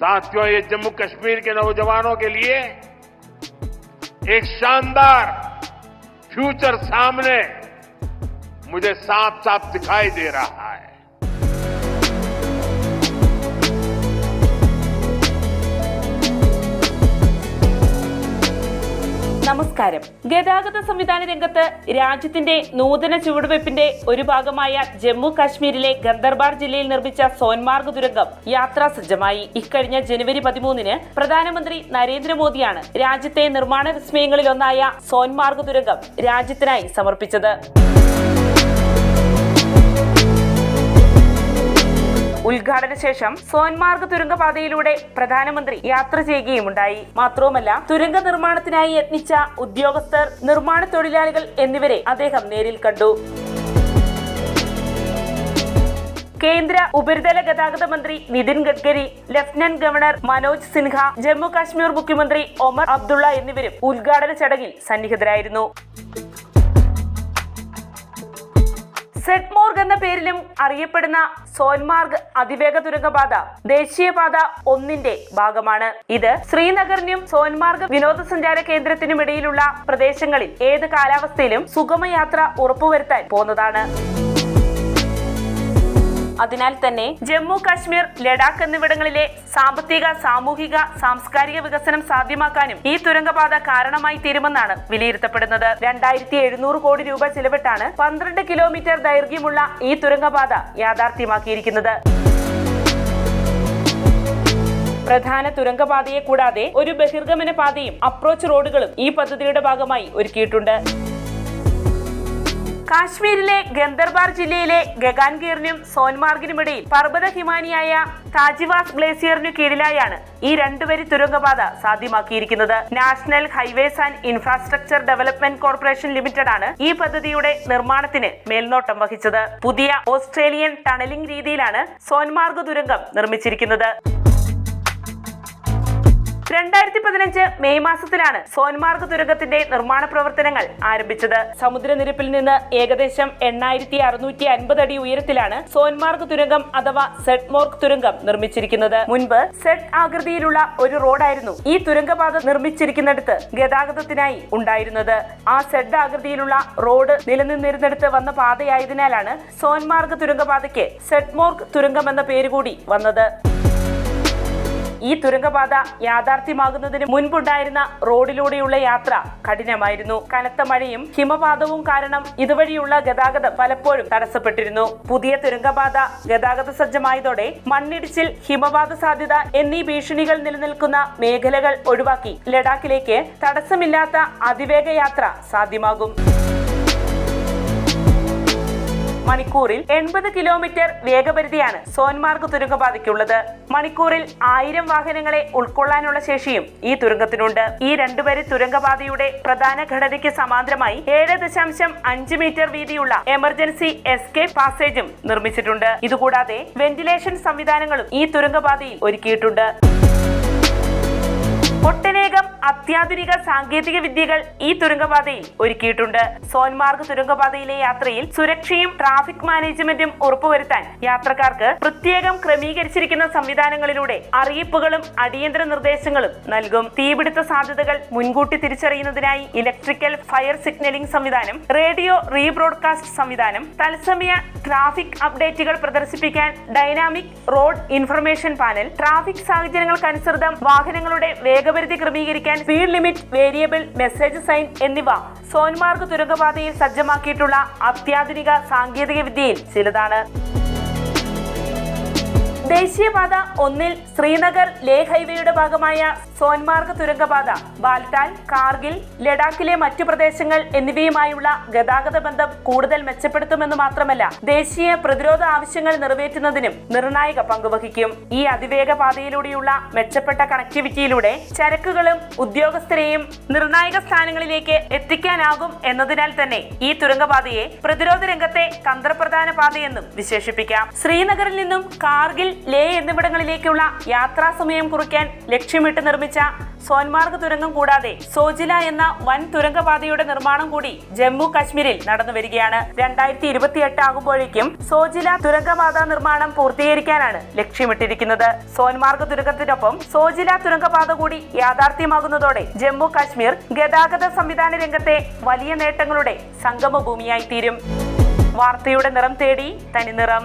साथियों, ये जम्मू कश्मीर के नौजवानों के लिए एक शानदार फ्यूचर सामने मुझे साफ़ साफ़ दिखाई दे रहा है। നമസ്കാരം. ഗതാഗത സംവിധാന രംഗത്ത് രാജ്യത്തിന്റെ നൂതന ചുവടുവയ്പ്പിന്റെ ഒരു ഭാഗമായ ജമ്മു കാശ്മീരിലെ ഗന്ദർബാർ ജില്ലയിൽ നിർമ്മിച്ച സോൻമാർഗ് ദുരന്തം യാത്രാ സജ്ജമായി. ഇക്കഴിഞ്ഞ ജനുവരി പതിമൂന്നിന് പ്രധാനമന്ത്രി നരേന്ദ്രമോദിയാണ് രാജ്യത്തെ നിർമ്മാണ വിസ്മയങ്ങളിലൊന്നായ സോൻമാർഗ് ദുരന്തം രാജ്യത്തിനായി സമർപ്പിച്ചത്. ഉദ്ഘാടന ശേഷം സോൻമാർഗ് തുരങ്കപാതയിലൂടെ പ്രധാനമന്ത്രി യാത്ര ചെയ്യുകയുമുണ്ടായി. മാത്രവുമല്ല തുരങ്ക നിർമ്മാണത്തിനായി യത്നിച്ച ഉദ്യോഗസ്ഥർ നിർമ്മാണ തൊഴിലാളികൾ എന്നിവരെ അദ്ദേഹം നേരിൽ കണ്ടു. കേന്ദ്ര ഉപരിതല ഗതാഗത മന്ത്രി നിതിൻ ഗഡ്കരി ലഫ്റ്റനന്റ് ഗവർണർ മനോജ് സിൻഹ ജമ്മു കാശ്മീർ മുഖ്യമന്ത്രി ഒമർ അബ്ദുള്ള എന്നിവരും ഉദ്ഘാടന ചടങ്ങിൽ സന്നിഹിതരായിരുന്നു. സെറ്റ്മോർഗ് എന്ന പേരിലും അറിയപ്പെടുന്ന സോൻമാർഗ് അതിവേഗ തുരങ്കപാത ദേശീയപാത ഒന്നിന്റെ ഭാഗമാണ്. ഇത് ശ്രീനഗറിനും സോൻമാർഗ് വിനോദസഞ്ചാര കേന്ദ്രത്തിനും ഇടയിലുള്ള പ്രദേശങ്ങളിൽ ഏത് കാലാവസ്ഥയിലും സുഗമയാത്ര ഉറപ്പുവരുത്താൻ പോന്നതാണ് അതിനാൽ തന്നെ ജമ്മു കാശ്മീർ ലഡാക്ക് എന്നിവിടങ്ങളിലെ സാമ്പത്തിക സാമൂഹിക സാംസ്കാരിക വികസനം സാധ്യമാക്കാനും ഈ തുരങ്കപാത കാരണമായി തീരുമെന്നാണ് വിലയിരുത്തപ്പെടുന്നത്. രണ്ടായിരത്തി എഴുന്നൂറ് കോടി രൂപ ചിലവിട്ടാണ് പന്ത്രണ്ട് കിലോമീറ്റർ ദൈർഘ്യമുള്ള ഈ തുരങ്കപാത യാഥാർത്ഥ്യമാക്കിയിരിക്കുന്നത്. പ്രധാന തുരങ്കപാതയെ കൂടാതെ ഒരു ബഹിർഗമന പാതയും അപ്രോച്ച് റോഡുകളും ഈ പദ്ധതിയുടെ ഭാഗമായി ഒരുക്കിയിട്ടുണ്ട്. കാശ്മീരിലെ ഗന്ദർബാർ ജില്ലയിലെ ഗഗാൻഗീറിനും സോൻമാർഗിനുമിടയിൽ പർവത ഹിമാനിയായ താജിവാസ് ഗ്ലേസിയറിനു കീഴിലായാണ് ഈ രണ്ടുവരി തുരങ്കപാത സാധ്യമാക്കിയിരിക്കുന്നത്. National highways and infrastructure development corporation limited ആണ് ഈ പദ്ധതിയുടെ നിർമ്മാണത്തിന് മേൽനോട്ടം വഹിച്ചത്. പുതിയ ഓസ്ട്രേലിയൻ ടണലിംഗ് രീതിയിലാണ് സോൻമാർഗ് തുരങ്കം നിർമ്മിച്ചിരിക്കുന്നത്. രണ്ടായിരത്തി പതിനഞ്ച് മെയ് മാസത്തിലാണ് സോൻമാർഗ് തുരങ്കത്തിന്റെ നിർമ്മാണ പ്രവർത്തനങ്ങൾ ആരംഭിച്ചത്. സമുദ്രനിരപ്പിൽ നിന്ന് ഏകദേശം എണ്ണായിരത്തി അറുന്നൂറ്റി അൻപത് അടി ഉയരത്തിലാണ് സോൻമാർഗ് തുരങ്കം അഥവാ സെഡ്മോർഗ് തുരങ്കം നിർമ്മിച്ചിരിക്കുന്നത്. മുൻപ് സെഡ് ആകൃതിയിലുള്ള ഒരു റോഡായിരുന്നു ഈ തുരങ്കപാത നിർമ്മിച്ചിരിക്കുന്നിടത്ത് ഗതാഗതത്തിനായി ഉണ്ടായിരുന്നത്. ആ സെഡ് ആകൃതിയിലുള്ള റോഡ് നിലനിന്നിരുന്നിടത്ത് വന്ന പാതയായതിനാലാണ് സോൻമാർഗ് തുരങ്കപാതയ്ക്ക് സെഡ്മോർഗ് തുരങ്കം എന്ന പേര് കൂടി വന്നത്. ഈ തുരങ്കപാത യാഥാർത്ഥ്യമാകുന്നതിന് മുൻപുണ്ടായിരുന്ന റോഡിലൂടെയുള്ള യാത്ര കഠിനമായിരുന്നു. കനത്ത മഴയും ഹിമപാതവും കാരണം ഇതുവഴിയുള്ള ഗതാഗതം പലപ്പോഴും തടസ്സപ്പെട്ടിരുന്നു. പുതിയ തുരങ്കപാത ഗതാഗത സജ്ജമായതോടെ മണ്ണിടിച്ചിൽ ഹിമപാത സാധ്യത എന്നീ ഭീഷണികൾ നിലനിൽക്കുന്ന മേഖലകൾ ഒഴിവാക്കി ലഡാക്കിലേക്ക് തടസ്സമില്ലാത്ത അതിവേഗ യാത്ര സാധ്യമാകും. മണിക്കൂറിൽ എൺപത് കിലോമീറ്റർ വേഗപരിധിയാണ് സോൻമാർഗ് തുരങ്കപാതയ്ക്കുള്ളത്. മണിക്കൂറിൽ ആയിരം വാഹനങ്ങളെ ഉൾക്കൊള്ളാനുള്ള ശേഷിയും ഈ തുരങ്കത്തിനുണ്ട്. ഈ രണ്ടുപേരി തുരങ്കപാതയുടെ പ്രധാന ഘടനയ്ക്ക് സമാന്തരമായി ഏഴ് ദശാംശം അഞ്ച് മീറ്റർ വീതിയുള്ള എമർജൻസി എസ്കേപ്പ് പാസേജും നിർമ്മിച്ചിട്ടുണ്ട്. ഇതുകൂടാതെ വെന്റിലേഷൻ സംവിധാനങ്ങളും ഈ തുരങ്കപാതയിൽ ഒരുക്കിയിട്ടുണ്ട്. ഒട്ടനേകം അത്യാധുനിക സാങ്കേതിക വിദ്യകൾ ഈ തുരങ്കപാതയിൽ ഒരുക്കിയിട്ടുണ്ട്. സോൻമാർഗ് തുരങ്കപാതയിലെ യാത്രയിൽ സുരക്ഷയും ട്രാഫിക് മാനേജ്മെന്റും ഉറപ്പുവരുത്താൻ യാത്രക്കാർക്ക് പ്രത്യേകം ക്രമീകരിച്ചിരിക്കുന്ന സംവിധാനങ്ങളിലൂടെ അറിയിപ്പുകളും അടിയന്തര നിർദ്ദേശങ്ങളും നൽകും. തീപിടുത്ത സാധ്യതകൾ മുൻകൂട്ടി തിരിച്ചറിയുന്നതിനായി ഇലക്ട്രിക്കൽ ഫയർ സിഗ്നലിംഗ് സംവിധാനം റേഡിയോ റീബ്രോഡ്കാസ്റ്റ് സംവിധാനം തത്സമയ ട്രാഫിക് അപ്ഡേറ്റുകൾ പ്രദർശിപ്പിക്കാൻ dynamic road information panel traffic സാഹചര്യങ്ങൾക്കനുസൃതം വാഹനങ്ങളുടെ വേഗപരിധി ക്രമീകരിക്കാൻ speed limit variable message sign എന്നിവ സോൻമാർഗ് തുരങ്കപാതയിൽ സജ്ജമാക്കിയിട്ടുള്ള അത്യാധുനിക സാങ്കേതിക വിദ്യയിൽ ചിലതാണ്. ദേശീയപാത ഒന്നിൽ ശ്രീനഗർ ലേ ഹൈവേയുടെ ഭാഗമായ സോൻമാർഗ് തുരങ്കപാത ബാൽട്ടാൽ കാർഗിൽ ലഡാക്കിലെ മറ്റു പ്രദേശങ്ങൾ എന്നിവയുമായുള്ള ഗതാഗത ബന്ധം കൂടുതൽ മെച്ചപ്പെടുത്തുമെന്ന് മാത്രമല്ല ദേശീയ പ്രതിരോധ ആവശ്യങ്ങൾ നിറവേറ്റുന്നതിനും നിർണായക പങ്കുവഹിക്കും ഈ അതിവേഗ പാതയിലൂടെയുള്ള മെച്ചപ്പെട്ട കണക്ടിവിറ്റിയിലൂടെ ചരക്കുകളും ഉദ്യോഗസ്ഥരെയും നിർണായക സ്ഥാനങ്ങളിലേക്ക് എത്തിക്കാനാകും എന്നതിനാൽ തന്നെ ഈ തുരങ്കപാതയെ പ്രതിരോധ രംഗത്തെ തന്ത്രപ്രധാന പാതയെന്നും വിശേഷിപ്പിക്കാം. ശ്രീനഗറിൽ നിന്നും കാർഗിൽ ലേ എന്നിവിടങ്ങളിലേക്കുള്ള യാത്രാ സമയം കുറിക്കാൻ ലക്ഷ്യമിട്ട് നിർമ്മിച്ച സോൻമാർഗ് തുരങ്കം കൂടാതെ സോജില എന്ന വൻ തുരങ്കപാതയുടെ നിർമ്മാണം കൂടി ജമ്മു കാശ്മീരിൽ നടന്നു വരികയാണ്. രണ്ടായിരത്തി ഇരുപത്തിയെട്ട് ആകുമ്പോഴേക്കും സോജില തുരങ്കപാത നിർമ്മാണം പൂർത്തീകരിക്കാനാണ് ലക്ഷ്യമിട്ടിരിക്കുന്നത്. സോൻമാർഗ് തുരങ്കത്തിനൊപ്പം സോജില തുരങ്കപാത കൂടി യാഥാർത്ഥ്യമാകുന്നതോടെ ജമ്മു കാശ്മീർ ഗതാഗത സംവിധാന രംഗത്തെ വലിയ നേട്ടങ്ങളുടെ സംഗമ ഭൂമിയായി തീരും വാർത്തയുടെ നിറം തേടി തനിനിറം.